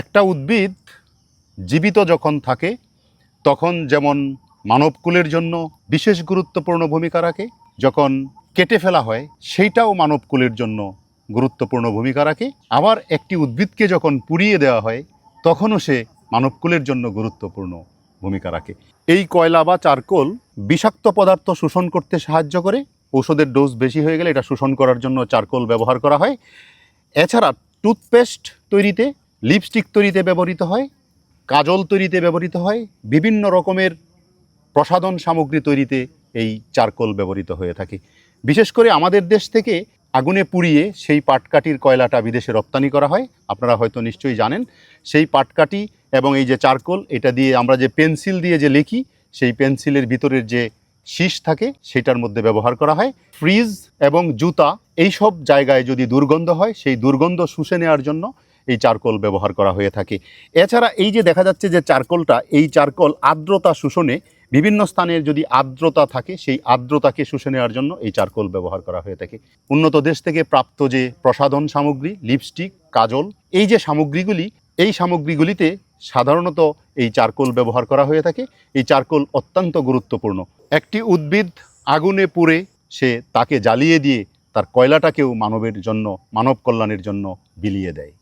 একটা উদ্ভিদ জীবিত যখন থাকে, তখন যেমন মানবকুলের জন্য বিশেষ গুরুত্বপূর্ণ ভূমিকা রাখে, যখন কেটে ফেলা হয়, সেইটাও মানবকুলের জন্য গুরুত্বপূর্ণ ভূমিকা রাখে। আবার একটি উদ্ভিদকে যখন পুড়িয়ে দেওয়া হয়, তখনও সে মানবকুলের জন্য গুরুত্বপূর্ণ ভূমিকা রাখে। এই কয়লা বা চারকোল বিষাক্ত পদার্থ শোষণ করতে সাহায্য করে। ঔষধের ডোজ বেশি হয়ে গেলে এটা শোষণ করার জন্য চারকোল ব্যবহার করা হয়। এছাড়া টুথপেস্ট তৈরিতে লিপস্টিক তৈরিতে ব্যবহৃত হয়, কাজল তৈরিতে ব্যবহৃত হয়, বিভিন্ন রকমের প্রসাধন সামগ্রী তৈরিতে এই চারকোল ব্যবহৃত হয়ে থাকে। বিশেষ করে আমাদের দেশ থেকে আগুনে পুড়িয়ে সেই পাটকাঠির কয়লাটা বিদেশে রপ্তানি করা হয়, আপনারা হয়তো নিশ্চয়ই জানেন। সেই পাটকাঠি এবং এই যে চারকোল, এটা দিয়ে আমরা যে পেন্সিল দিয়ে যে লিখি, সেই পেন্সিলের ভিতরের যে শীষ থাকে, সেটার মধ্যে ব্যবহার করা হয়। ফ্রিজ এবং জুতা এই সব জায়গায় যদি দুর্গন্ধ হয়, সেই দুর্গন্ধ শুষে নেওয়ার জন্য এই চারকোল ব্যবহার করা হয়ে থাকে। এছাড়া এই যে দেখা যাচ্ছে যে চারকোলটা, এই চারকোল আর্দ্রতা শোষণে বিভিন্ন স্থানের যদি আর্দ্রতা থাকে, সেই আর্দ্রতাকে শুষে নেওয়ার জন্য এই চারকোল ব্যবহার করা হয়ে থাকে। উন্নত দেশ থেকে প্রাপ্ত যে প্রসাধন সামগ্রী, লিপস্টিক, কাজল, এই যে সামগ্রীগুলি, এই সামগ্রীগুলিতে সাধারণত এই চারকোল ব্যবহার করা হয়ে থাকে। এই চারকোল অত্যন্ত গুরুত্বপূর্ণ। একটি উদ্ভিদ আগুনে পুড়ে সে তাকে জ্বালিয়ে দিয়ে তার কয়লাটাকেও মানবের জন্য, মানব কল্যাণের জন্য বিলিয়ে দেয়।